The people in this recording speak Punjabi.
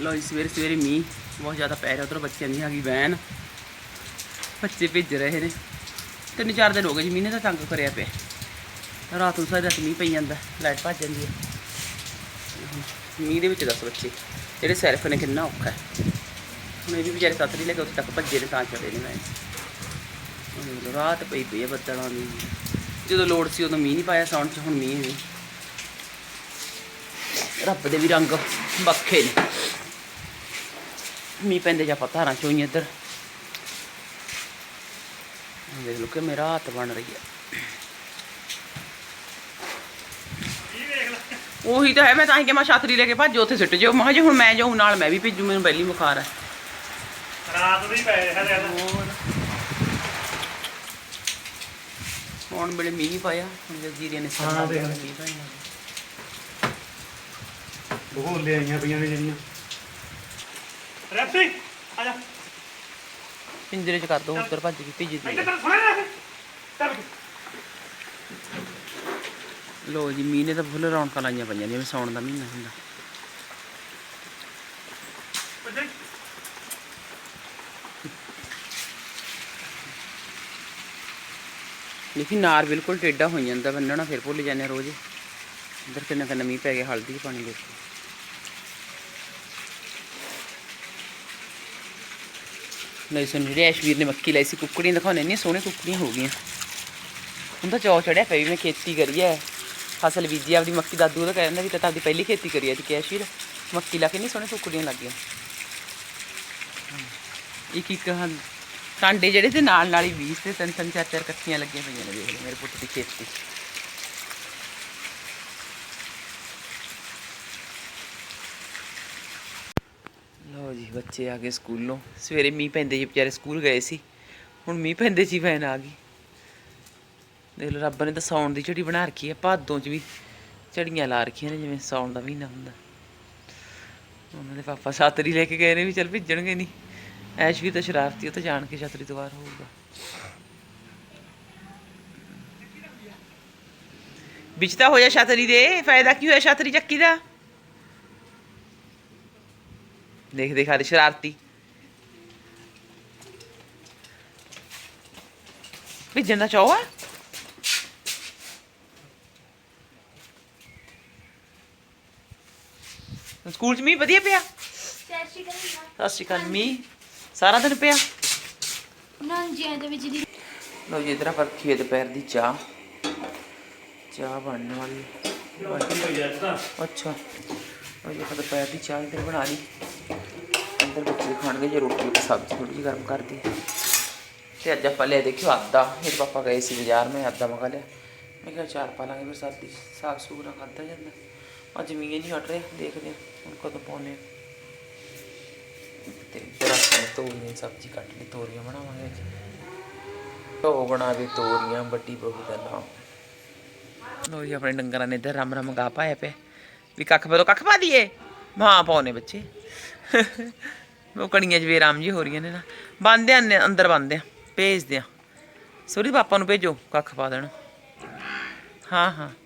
ਲੋ ਜੀ, ਸਵੇਰੇ ਸਵੇਰੇ ਮੀਂਹ ਬਹੁਤ ਜ਼ਿਆਦਾ ਪੈ ਰਿਹਾ, ਉਧਰ ਬੱਚਿਆਂ ਦੀ ਹੈਗੀ ਵੈਨ। ਬੱਚੇ ਭੇਜ ਰਹੇ ਨੇ। ਤਿੰਨ ਚਾਰ ਦਿਨ ਹੋ ਗਏ ਜੀ, ਮੀਂਹ ਨੇ ਤਾਂ ਤੰਗ ਕਰਿਆ ਪਿਆ। ਰਾਤ ਨੂੰ ਸਾਰੀ ਰਾਤ ਮੀਂਹ ਪਈ ਜਾਂਦਾ, ਲਾਈਟ ਭੱਜ ਜਾਂਦੀ ਹੈ। ਮੀਂਹ ਦੇ ਵਿੱਚ ਦੱਸ ਬੱਚੇ, ਜਿਹੜੇ ਸੈਲਫ ਨੇ ਕਿੰਨਾ ਔਖਾ ਹੈ। ਹੁਣ ਇਹ ਵੀ ਵਿਚਾਰੇ ਸੱਤਰੀ ਲੈ ਕੇ ਉੱਥੇ ਤੱਕ ਭੱਜੇ ਨੇ, ਤਾਂ ਚੜੇ ਨੇ ਮੈਂ ਰਾਤ ਪਈ ਪਈ ਹੈ ਬੱਦਲਾਂ ਦੀ। ਜਦੋਂ ਲੋੜ ਸੀ, ਉਦੋਂ ਮੀਂਹ ਨਹੀਂ ਪਾਇਆ ਸੌਣ ਚ ਹੁਣ ਮੀਂਹ ਨਹੀਂ ਰੱਬ ਦੇ ਵੀ ਰੰਗ ਵੱਖੇ ਨੇ। ਪੈਂਦੇ ਜਾਂ ਪਤਾ ਨਾ ਚੋਈ ਇੱਧਰ ਦੇਖ ਲਓ ਕਿ ਮੇਰਾ ਹੱਥ ਬਣ ਰਹੀ ਹੈ ਉਹੀ ਤਾਂ ਹੈ ਮੈਂ ਤਾਂ ਹੀ ਕਿ ਮੈਂ ਛਾਤਰੀ ਲੈ ਕੇ ਭੱਜੋ ਉੱਥੇ ਸਿੱਟ ਜਾਓ ਮੈਂ ਜੇ ਹੁਣ ਮੈਂ ਜਾਊਂ ਨਾਲ ਮੈਂ ਵੀ ਭੇਜੂ ਮੈਨੂੰ ਪਹਿਲੀ ਬੁਖਾਰ ਹੈ ਰਾਤ ਦੀ ਪੈ ਰਿਹਾ ਹੋਰ ਹੁਣ ਬੜੇ ਮੀਂਹ ਪਾਇਆ ਹੁਣ ਜੀਰੀਆਂ ਨੇ ਹਾਂ, ਲੈ। ਮੀਂਹ ਪਾਇਆ ਬਗੋਲੇ ਆਈਆਂ ਪਈਆਂ ਨੇ ਜਿਹੜੀਆਂ ਰੈਪਸੀ ਆ ਜਾ। ਪਿੰਜਰੇ ਚ ਕਰ ਦੋ ਉੱਧਰ ਭੱਜ ਗਈ ਭਿੱਜੀ ਦੀ ਇੱਧਰ ਚੱਲ ਲੋ ਜੀ ਮੀਂਹ ਨੇ ਤਾਂ ਫੁੱਲ ਰੌਣਕਾਂ ਲਾਈਆਂ ਪਈਆਂ ਜਿਵੇਂ ਸੌਣ ਦਾ ਮਹੀਨਾ ਹੁੰਦਾ। ਲੇਕਿਨ ਨਾਰ ਬਿਲਕੁਲ ਟੇਡਾ ਹੋ ਜਾਂਦਾ ਬੰਨਣਾ ਫਿਰ ਭੁੱਲ ਜਾਂਦੇ ਰੋਜ਼। ਇੱਧਰ ਕਿੰਨਾ ਕਿੰਨਾ ਮੀਂਹ ਪੈ ਗਿਆ ਹਲਦੀ ਪਾਣੀ ਦੇਖੋ ਨਹੀਂ ਸੁਣ ਜਿਹੜੇ ਐਸ਼ਵੀਰ ਨੇ ਮੱਕੀ ਲਾਈ ਸੀ, ਕੁੱਕੜੀਆਂ ਦਿਖਾਉਣੇ ਨਹੀਂ ਸੋਹਣੇ ਕੁੱਕੜੀਆਂ ਹੋ ਗਈਆਂ। ਹੁਣ ਤਾਂ ਚੌ ਚੜਿਆ ਪਈ ਮੈਂ ਖੇਤੀ ਕਰੀ ਐ। ਫਸਲ ਬੀਜੀ ਆਪਦੀ ਮੱਕੀ ਦਾਦੂ ਉਹਦਾ ਕਹਿੰਦਾ ਵੀ ਤਾਂ ਤੁਹਾਡੀ ਪਹਿਲੀ ਖੇਤੀ ਕਰੀ ਐ, ਤੇ ਕੈਸ਼ਵੀਰ ਮੱਕੀ ਲਾ ਕੇ ਨਹੀਂ ਸੋਹਣੇ ਕੁੱਕੜੀਆਂ ਲੱਗ ਗਈਆਂ। ਇੱਕ ਇੱਕ ਹਨ ਕਾਂਡੇ ਜਿਹੜੇ ਤੇ ਨਾਲ ਨਾਲ ਹੀ 20 ਤੇ ਤਿੰਨ ਤਿੰਨ ਚਾਰ ਚਾਰ ਇਕੱਠੀਆਂ ਲੱਗੀਆਂ ਪਈਆਂ ਨੇ, ਦੇਖ ਲਓ ਮੇਰੇ ਪੁੱਤ ਦੀ ਖੇਤੀ। ਲਓ ਜੀ, ਬੱਚੇ ਆ ਗਏ ਸਕੂਲੋਂ। ਸਵੇਰੇ ਮੀਂਹ ਪੈਂਦੇ ਸੀ ਵਿਚਾਰੇ ਸਕੂਲ ਗਏ ਸੀ। ਹੁਣ ਮੀਂਹ ਪੈਂਦੇ ਸੀ ਵੈਨ ਆ ਗਈ। ਦੇਖ ਲਓ, ਰੱਬ ਨੇ ਤਾਂ ਸੌਣ ਦੀ ਝੜੀ ਬਣਾ ਰੱਖੀ ਹੈ ਭਾਦੋਂ 'ਚ ਵੀ ਝੜੀਆਂ ਲਾ ਰੱਖੀਆਂ ਨੇ, ਜਿਵੇਂ ਸੌਣ ਦਾ ਮਹੀਨਾ ਹੁੰਦਾ। ਉਹਨਾਂ ਦੇ ਪਾਪਾ ਛਾਤਰੀ ਲੈ ਕੇ ਗਏ ਨੇ ਵੀ ਚੱਲ ਭਿੱਜਣਗੇ ਨਹੀਂ ਐਸ਼ ਵੀ ਤਾਂ ਸ਼ਰਾਰਤੀ, ਉਹ ਤਾਂ ਜਾਣ ਕੇ ਛਤਰੀ ਤੋਂ ਬਾਹਰ ਹੋਊਗਾ। ਵਿੱਚ ਹੋਇਆ ਛਤਰੀ ਦੇ, ਫਾਇਦਾ ਕੀ ਹੋਇਆ ਛਤਰੀ ਚੱਕੀ ਦਾ? ਦੇਖ ਦੇਖ ਆਦੇ ਸ਼ਰਾਰਤੀ। ਭੇਜਣ ਦਾ ਚਾਹ ਸਕੂਲ ਚ ਮੀਂਹ ਵਧੀਆ ਪਿਆ? ਸਤਿ ਸ਼੍ਰੀ ਅਕਾਲ ਮੀਂਹ। ਸਾਰਾ ਦਿਨ ਪਿਆ? ਨਾਂਜੀਆਂ ਦੇ ਵਿੱਚ ਦੀ ਲਓ ਜੀ, ਇਧਰ ਆਪਾਂ ਰੱਖੀ ਹੈ ਦੁਪਹਿਰ ਦੀ ਚਾਹ। ਚਾਹ ਬਣਨ ਵਾਲੀ। ਅੱਛਾ ਲਓ ਜੀ, ਆਪਾਂ ਦੁਪਹਿਰ ਦੀ ਚਾਹ ਇਧਰ ਬਣਾ ਲਈ। ਅੰਦਰ ਬੱਚੇ ਖਾਣਗੇ, ਜੇ ਰੋਟੀ ਤੇ ਸਬਜ਼ੀ ਥੋੜੀ ਜਿਹੀ ਗਰਮ ਕਰਦੀ ਤੇ ਅੱਜ ਆਪਾਂ ਲੈ ਦੇਖਿਓ ਆਦਾ ਮੇਰੇ ਪਾਪਾ ਗਏ ਸੀ ਬਾਜ਼ਾਰ, ਮੈਂ ਆਦਾ ਮੰਗਾ ਲਿਆ। ਮੈਂ ਕਿਹਾ ਚਾਰ ਪਾ ਲਾਂਗੇ ਫਿਰ ਸਰਦੀ ਸਾਗ ਸੂਗ ਨਾਲ ਖਾਧਾ ਜਾਂਦਾ। ਅੱਜ ਮੀਂਹ ਨਹੀਂ ਹਟ ਰਿਹਾ, ਦੇਖਦੇ ਹਾਂ ਹੁਣ ਕਦੋਂ ਪਾਉਣੇ ਤੇ ਫਿਰ ਤੋਰੀਆਂ, ਸਬਜ਼ੀ ਕੱਟ ਲਈ, ਤੋਰੀਆਂ ਬਣਾਵਾਂਗੇ ਅੱਜ। ਉਹ ਬਣਾਵੇ ਤੋਰੀਆਂ, ਵੱਡੀ ਬਹੂ ਦਾ ਨਾਮ। ਲੋ ਜੀ, ਆਪਣੇ ਡੰਗਰਾਂ ਨੇ ਇੱਧਰ ਰਮ ਰਮ ਗਾ ਪਾਇਆ ਪਿਆ। ਵੀ ਕੱਖ ਪਾ ਦੋ ਕੱਖ ਪਾ ਦਈਏ। ਹਾਂ ਪਾਉਨੇ ਬੱਚੇ। ਉਹ ਕਣੀਆਂ ਚ ਵੇਰਾਮ ਜੀ ਹੋ ਰਹੀਆਂ ਨੇ ਨਾ। ਬੰਦੇ ਨੇ ਅੰਦਰ ਬੰਦੇ ਆ, ਭੇਜਦੇ ਆ। ਸੋਰੀ, ਪਾਪਾ ਨੂੰ ਭੇਜੋ, ਕੱਖ ਪਾ ਦੇਣ। ਹਾਂ ਹਾਂ।